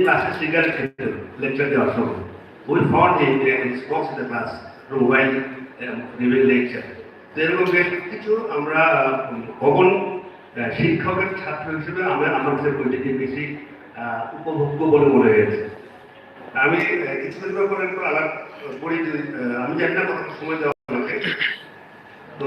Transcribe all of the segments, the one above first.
ক্লাসে সিগারেট খেতে লেকচার দেওয়ার সময় we found him in smokes in the classroom while giving lecture তো এরকম বেশ কিছু আমরা ভবন শিক্ষকের ছাত্র হিসেবে আমরা কাছে বইটিকে বেশি উপভোগ্য বলে মনে হয়েছে। আমি কিছুদিন পরে একটু আলাপ করি আমি জানি না কত সময় দেওয়া আমাকে তো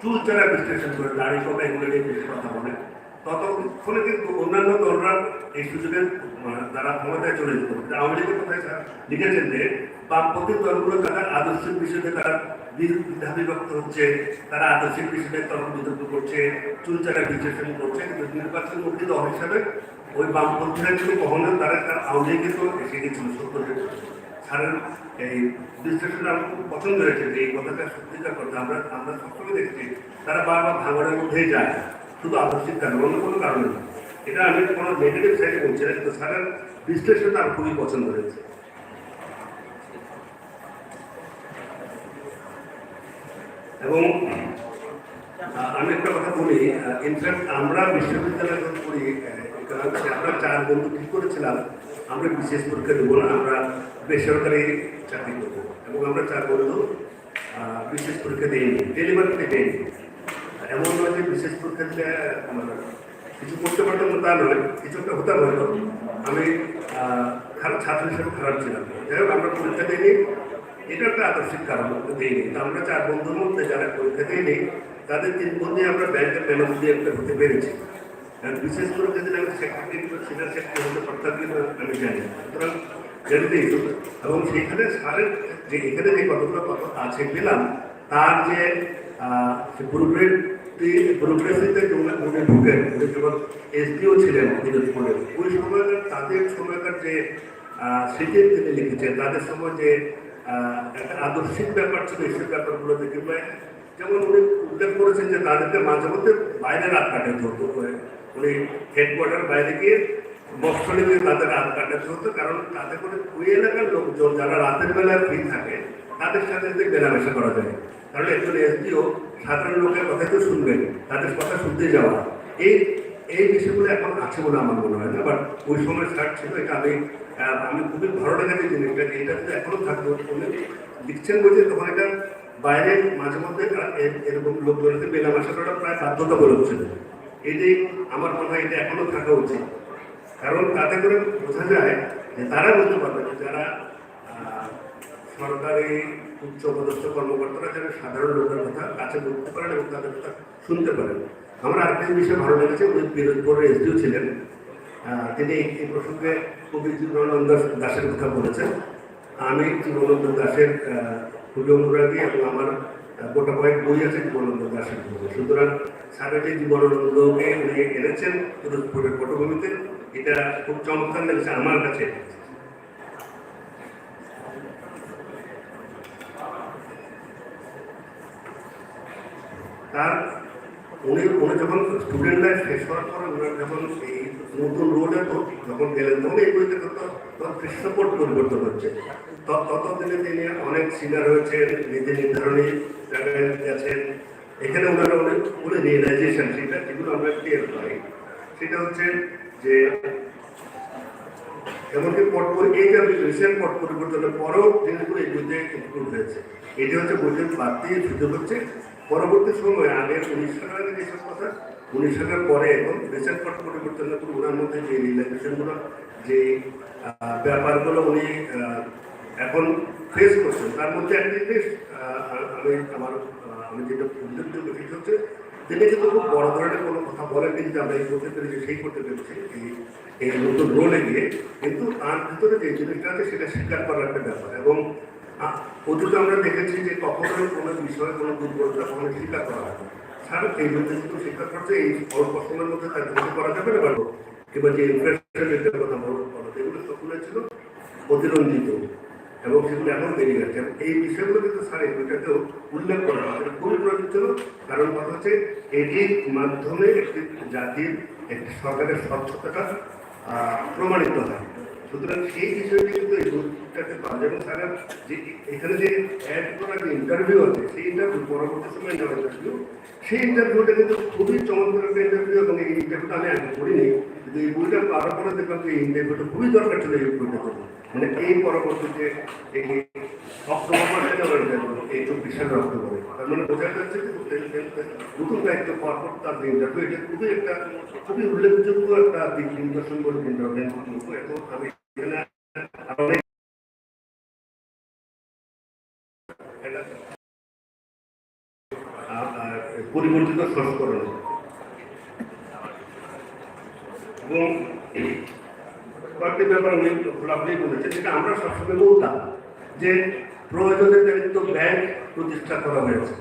চুলচারা বিশ্লেষণ করে দাড়ি কথা এগুলো নিয়ে বেশি কথা বলে। ততক্ষণে কিন্তু অন্যান্য দলরা এই সুযোগে আহ, তারা ক্ষমতায় চলে যেত আওয়ামী লীগের কথায় লিখেছেন যে বামপন্থী দলগুলো তারা আদর্শিক বিষয়ে তারা দ্বিধা বিভক্ত হচ্ছে তারা আদর্শিক বিষয়ে তর্ক বিতর্ক করছে চুলচারা বিশ্লেষণ করছে কিন্তু নির্বাচন মুক্তি দল হিসাবে ওই বামপন্থীরা কিন্তু কখনো তারা তার আওয়ামী লীগকে তো এসে গেছিল সত্তর স্যারের এই আমার খুব পছন্দ হয়েছে যে এই কথাটা সত্যিকার কথা আমরা আমরা সবসময় দেখছি তারা বারবার ভাঙনের মধ্যেই যায় শুধু আদর্শিক কারণ অন্য কোনো কারণে না এটা আমি কোনো নেগেটিভ সাইডে বলছি না কিন্তু স্যারের বিশ্লেষণটা আমার খুবই পছন্দ হয়েছে। এবং আমি একটা কথা বলি ইনফ্যাক্ট আমরা বিশ্ববিদ্যালয়ে economics-এ, আমরা চার বন্ধু ঠিক করেছিলাম? আমরা বিশেষ পরীক্ষা দেবো না, আমরা বেসরকারি চাকরি করব। এবং আমরা চার বন্ধু বিশেষ পরীক্ষা দিইনি ডেলিভারিতে দিইনি এমন নয় যে বিশেষ পরীক্ষা দিলে কিছু করতে পারতাম তা নয়, কিছু একটা হতাম হয়তো আমি খারাপ ছাত্র হিসেবে খারাপ ছিলাম। যাই হোক, আমরা পরীক্ষা দিইনি। এটা একটা আদর্শিক কারণ দিইনি। তো আমরা চার বন্ধুর মধ্যে যারা পরীক্ষা দিইনি, তাদের তিন বন্ধু আমরা ব্যাংকের ম্যানেজার একটা হতে পেরেছি। বিশেষ করে যদি আমি সেক্রেটারি সিনিয়র সেক্রেটারি হতে পারতাম কিনা আমি জানি। সুতরাং জানিতেই এবং সেখানে স্যারের যে, এখানে যে কতগুলো কথা আছে পেলাম, তার যে গ্রুপের প্রোগ্রেসিতে উনি ঢুকেন, উনি যখন এসডিও ছিলেন দিনাজপুরে ওই সময়কার তাদের সময়কার যে স্মৃতি তিনি লিখেছেন, তাদের সময় যে একটা আদর্শিক ব্যাপার ছিল সেই ব্যাপারগুলো দেখে পাই যেমন উনি উল্লেখ করেছেন যে, তাদেরকে মাঝে মধ্যে বাইরে রাত কাটাতে হতো। হেডকোয়ার্টার বাইরে গিয়ে বক্সলে গিয়ে তাদের রাত কাটাতে হতো, কারণ তাতে করে ওই এলাকার লোকজন যারা রাতের বেলায় ফ্রি থাকে, তাদের সাথে যদি মেলামেশা করা যায়। কারণ একজন এসডিও সাধারণ লোকের কথা তো শুনবেন, তাদের কথা শুনতে যাওয়া। এই এই বিষয়গুলো এখন আছে বলে আমার মনে হয় না বাট ওই সময় স্টার্ট ছিল, এটা আমি আমি খুবই ভালো লেগেছে জিনিসটা এটা যদি এখনও থাকতো, উনি লিখছেন বলছে তখন এটা বাইরে মাঝে মধ্যে এরকম লোকজনকে মেলামেশা করা প্রায় বাধ্যতা বলে হচ্ছিল এটাই আমার মনে হয় এটা এখনও থাকা উচিত। কারণ তাতে করে বোঝা যায় যে তারা বুঝতে পারবে যে যারা সরকারি উচ্চ পদস্থ কর্মকর্তারা যারা সাধারণ লোকের কথা কাছে বুঝতে পারেন এবং তাদের কথা শুনতে পারেন। আমার আরেকটা বিষয় ভালো লেগেছে, উনি পিরোজপুরের এসডিও ছিলেন। তিনি এই প্রসঙ্গে কবি জীবনানন্দ দাসের কথা বলেছেন। আমি জীবনানন্দ দাসের খুবই অনুরাগী এবং আমার গোটা কয়েক বই আছে জীবনানন্দ দাসের বই। সুতরাং যে জীবনানন্দকে উনি এনেছেন পটভূমিতে, এটা খুব চমৎকার লেগেছে আমার কাছে তার উনি উনি যখন স্টুডেন্ট লাইফ শেষ হওয়ার পরে ওনার যখন এই নতুন যখন গেলেন, তখন এই বইতে দৃশ্যপট পরিবর্তন হচ্ছে। ততদিনে তিনি অনেক হয়েছেন, নীতি নির্ধারণী গেছেন এখানে ওনারা অনেক রিয়েলাইজেশন সেটা যেগুলো আমরা পাই। সেটা হচ্ছে যে, এমনকি পট এই রিসেন্ট পট পরিবর্তনের পরেও জিনিসগুলো এই বইতে ইনক্লুড হয়েছে, এটি হচ্ছে দিয়ে সুযোগ হচ্ছে। পরবর্তী সময়ে, আগে উনিশ সালের আগে যেসব কথা উনিশ সালের পরে এখন রিসেন্ট পট পরিবর্তনের পর ওনার মধ্যে যে রিলেশনগুলো যে ব্যাপারগুলো উনি এখন ফেস করছেন, তার মধ্যে একটা জিনিস আমি আমার আমি যেটা উল্লেখযোগ্য সেটা হচ্ছে, তিনি কিন্তু খুব বড় ধরনের কোনো কথা বলেন কিন্তু আমরা এই করতে পেরেছি, সেই করতে পেরেছি, এই এই নতুন রোলে গিয়ে কিন্তু তার ভিতরে যে জিনিসটা আছে, সেটা স্বীকার করার একটা ব্যাপার এবং অতীতে আমরা দেখেছি যে কখনোই কোনো বিষয়ে কোনো দুর্বলতা কখনো স্বীকার করা হয়। স্যার এই মধ্যে করা যে ছিল অতিরঞ্জিত, এবং সেগুলো এই বিষয়গুলো কিন্তু উল্লেখ করা হয়। এটা কারণ কথা হচ্ছে মাধ্যমে একটি জাতির একটি সরকারের স্বচ্ছতাটা প্রমাণিত হয়। সুতরাং সেই বিষয়টি কিন্তু এই বইটাতে পাওয়া স্যারের যে এখানে যে অ্যাড করা যে ইন্টারভিউ আছে, সেই ইন্টারভিউ পরবর্তী সময় নেওয়া ইন্টারভিউ সেই ইন্টারভিউটা কিন্তু খুবই চমৎকার একটা ইন্টারভিউ এবং এই ইন্টারভিউটা আমি আগে করিনি। কিন্তু এই বইটা পাওয়ার পরে দেখলাম যে এই ইন্টারভিউটা খুবই দরকার ছিল এই বইটা মানে এই পরবর্তীতে এই অক্টোবর এই চব্বিশ সালের অক্টোবরে। তার মানে বোঝা যাচ্ছে যে নতুন দায়িত্ব পাওয়ার পর তার যে ইন্টারভিউ এটা খুবই একটা, খুবই উল্লেখযোগ্য একটা দিক নির্দেশন করে ইন্টারভিউ এখন আমি পরিবর্তিত সংস্করণ। এবং কয়েকটি ব্যাপার উনি খোলাখুলি বলেছেন, যেটা আমরা সবসময় বলতাম, যে প্রয়োজনে দায়িত্ব ব্যাংক প্রতিষ্ঠা করা হয়েছে।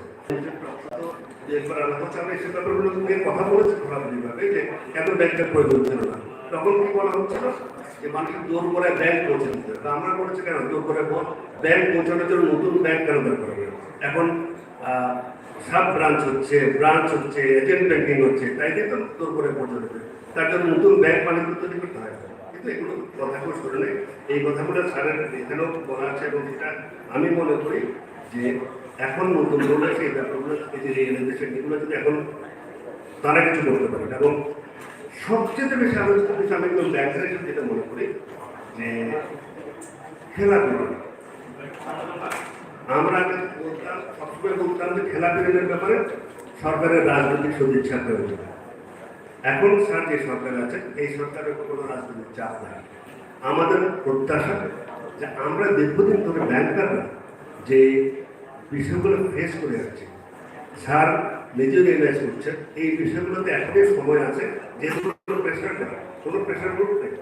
একবার আলাদা হচ্ছে, আমরা সে ব্যাপারগুলো কথা বলেছি খোলাখুলিভাবে, যে কেন ব্যাংকের প্রয়োজন ছিল না। তখন কি বলা হচ্ছিল? যে মানুষের জোর করে ব্যাংক পৌঁছে আমরা বলেছি কেন? জোর করে ব্যাংক পৌঁছানোর জন্য নতুন ব্যাংক কেন দরকার হবে এখন সাব ব্রাঞ্চ হচ্ছে ব্রাঞ্চ হচ্ছে এজেন্ট ব্যাংকিং হচ্ছে, তাই দিয়ে তো জোর করে পৌঁছে দেবে তার জন্য নতুন ব্যাংক মালিক তৈরি করতে হয়। কিন্তু এগুলো কথাগুলো শুনে নেই। এই কথাগুলো স্যারের এখানেও বলা আছে এবং সেটা আমি মনে করি যে এখন নতুন রোল আছে এই ব্যাপারগুলো, এই যে রিয়েলাইজেশন, এগুলো যদি এখন তারা কিছু করতে পারে। এবং সবচেয়ে বেশি আলোচিত বিষয় আমি একদম ব্যাংকের যেটা মনে করি যে খেলাধুলা। আমরা বলতাম, সবসময় বলতাম যে খেলাধুলার ব্যাপারে সরকারের রাজনৈতিক সদিচ্ছা প্রয়োজন এখন স্যার যে সরকার আছে এই সরকারের কোনো রাজনৈতিক চাপ নাই। আমাদের প্রত্যাশা যে আমরা দীর্ঘদিন ধরে ব্যাংকাররা যে বিষয়গুলো ফেস করে যাচ্ছি স্যার নিজে রিয়েলাইজ করছেন এই বিষয়গুলোতে এখনই সময় আছে। যেহেতু কোনো প্রেশার নেই কোনো প্রেশার গ্রুপ নেই।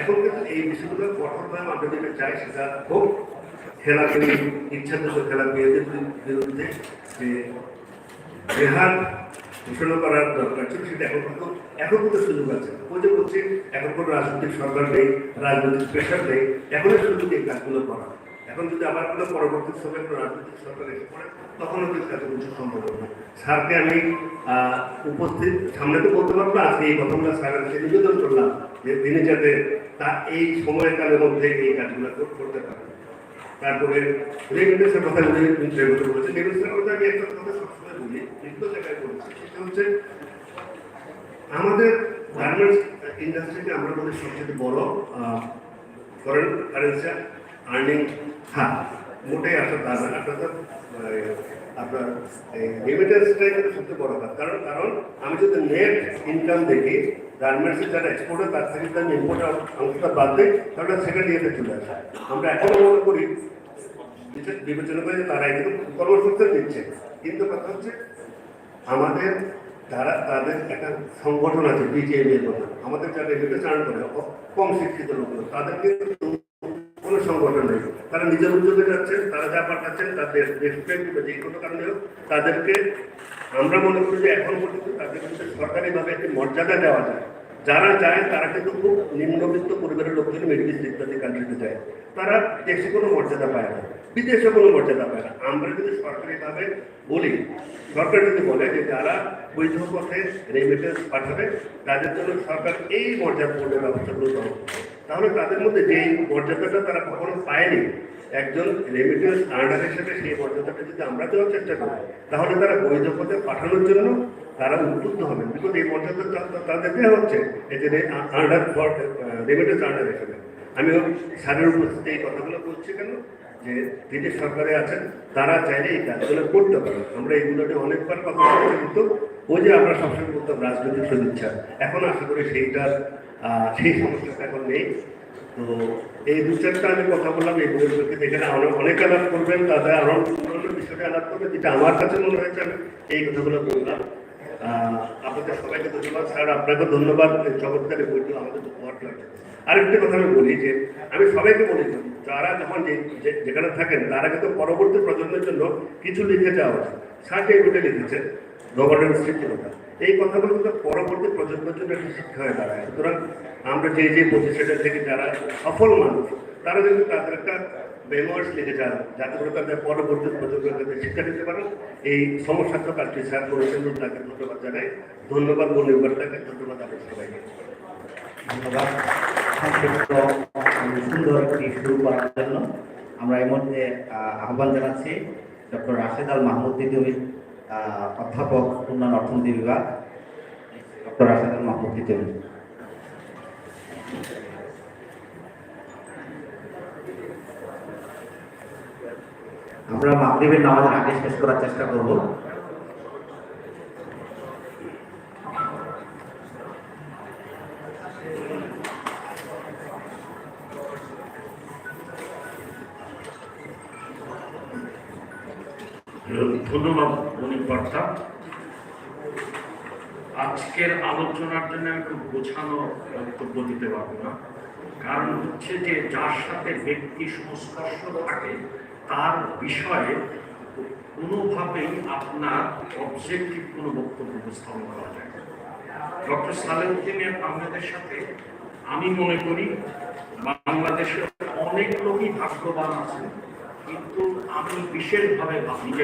এখন কিন্তু এই বিষয়গুলো কঠোরভাবে আমরা যেটা চাই সেটা হোক। খেলা খেলে ইচ্ছাকৃত খেলা, মেয়েদের বিরুদ্ধে যে জেহাদ ঘোষণা করার দরকার ছিল, সেটা এখন কিন্তু এখন কিন্তু সুযোগ আছে। ওই যে বলছি, এখন কোনো রাজনৈতিক সরকার নেই, রাজনৈতিক প্রেশার নেই। এখনই সুযোগ এই কাজগুলো করা। এখন যদি আবার কোনো পরবর্তী সময় কোনো রাজনৈতিক সরকার এসে পড়ে, তখনও কিন্তু এত কিছু সম্ভব হবে স্যারকে আমি উপস্থিত, সামনে তো বলতে পারব না, আজকে এই কথাগুলো স্যারের কাছে নিবেদন করলাম যে তিনি যাতে তা, এই সময়কালের মধ্যে এই কাজগুলো করতে পারেন। তারপরে রেমিটেন্সের কথা উনি রেগুলেট বলেছেন। রেমিটেন্সের কথা আমি একটা কথা সবসময় বলি, বিভিন্ন জায়গায় বলেছি, সেটা হচ্ছে আমাদের গার্মেন্টস ইন্ডাস্ট্রিতে আমরা বলি সবচেয়ে বড় ফরেন কারেন্সি আর্নিং না, আপনার কিন্তু সবচেয়ে বড় কাজ। কারণ কারণ আমি যদি নেট ইনকাম দেখি যারা তার থেকে যদি আমি অংশটা বাদ দিই, তাহলে সেকেন্ড চলে আসে। আমরা এখনও মনে করি বিবেচনা করে যে তারাই কিন্তু কর্মসংস্থান দিচ্ছে কিন্তু কথা হচ্ছে, আমাদের তারা তাদের একটা সংগঠন আছে বিজেপি মতো, আমাদের যারা আর্ন করে কম শিক্ষিত লোকগুলো তাদের কিন্তু কোনো সংগঠন নেই তারা নিজের উদ্যোগে যাচ্ছেন তারা যা পাঠাচ্ছেন তাদের রেসপেক্ট বা যে কোনো কারণে হোক, তাদেরকে আমরা মনে করি যে এখন পর্যন্ত তাদের কিন্তু সরকারিভাবে একটি মর্যাদা দেওয়া যায়। যারা যায়, তারা কিন্তু খুব নিম্নবিত্ত পরিবারের লোকজন মিডল ইস্ট ইত্যাদি কান্ট্রিতে যায়। তারা দেশে কোনো মর্যাদা পায় না বিদেশে কোনো মর্যাদা পায় না। আমরা যদি সরকারিভাবে বলি, সরকার যদি বলে যে যারা বৈধ পথে রেমিটেন্স পাঠাবে, তাদের জন্য সরকার এই মর্যাদা পূর্ণ ব্যবস্থাগুলো গ্রহণ করবে। তাহলে তাদের মধ্যে যেই মর্যাদাটা তারা কখনো পায়নি, একজন রেমিটেন্স আর্নার হিসেবে সেই মর্যাদাটা যদি আমরা দেওয়ার চেষ্টা করি, তাহলে তারা বৈধ পথে পাঠানোর জন্য তারা উদ্বুদ্ধ হবেন বিকজ এই মর্যাদা তাদের দেওয়া হচ্ছে যে আর্নার ফর রেমিটেন্স আর্নার হিসেবে আমি স্যারের উপস্থিতি এই কথাগুলো বলছি কেন? যে তিনি সরকারে আছেন, তারা চাইলে এই কাজগুলো করতে পারে আমরা এইগুলো অনেকবার কথা বলেছি, কিন্তু ওই যে আমরা সবসময় বলতাম, রাজনৈতিক সদিচ্ছা এখন আশা করি সেইটার সেই সমস্যাটা এখন নেই। তো এই দু চারটা আমি কথা বললাম, এই এখানে আরও অনেক আলাপ করবেন তাদের আরও অন্য বিষয়ে আলাপ করবেন, যেটা আমার কাছে মনে হয়েছে আমি এই কথাগুলো বললাম। আপনাদের সবাইকে ধন্যবাদ। স্যার আপনাকে ধন্যবাদ এই চমৎকার এই বইটি আমাদের উপহার লাগছে আরেকটি কথা আমি বলি যে, আমি সবাইকে বলি যারা যখন যেখানে থাকেন, তারা কিন্তু পরবর্তী প্রজন্মের জন্য কিছু লিখে যাওয়া উচিত। স্যার যে বইটা লিখেছেন গভর্নেন্স শিক্ষকতা এই কথাগুলো কিন্তু পরবর্তী প্রজন্মের জন্য একটি শিক্ষা হয়ে দাঁড়ায়। সুতরাং আমরা যে যে প্রতিষ্ঠান থেকে যারা সফল মানুষ, তারা কিন্তু তাদের একটা মেমোয়ার্স লিখে যান যাতে করে তাদের পরবর্তী প্রজন্মকে শিক্ষা দিতে পারেন। এই সমস্যা তো কাজটি স্যার করেছেন তাকে ধন্যবাদ জানাই। ধন্যবাদ মনিবার তাকে ধন্যবাদ আপনার সবাইকে। ধন্যবাদ। সুন্দর আমরা এই মধ্যে আহ্বান জানাচ্ছি ডক্টর রাশেদ আল মাহমুদ তিতুমির অধ্যাপক, উন্নয়ন অর্থনীতি বিভাগ, ডক্টর আল মাহমুদ আমরা মাগরিবের নামাজের আগে শেষ করার চেষ্টা করব। ধন্যবাদ মনিক কর্তা আজকের আলোচনার জন্য আমি খুব গোছানো বক্তব্য দিতে পারব না কারণ হচ্ছে যে, যার সাথে ব্যক্তি সংস্পর্শ থাকে, তার বিষয়ে কোনোভাবেই আপনার অবজেক্টিভ কোনো বক্তব্য উপস্থাপন করা যায়। ডক্টর সালেউদ্দিনের আহমেদের সাথে আমি মনে করি, বাংলাদেশের অনেক লোকই ভাগ্যবান আছে কিন্তু আমি বিশেষভাবে ভাব- নিজেকে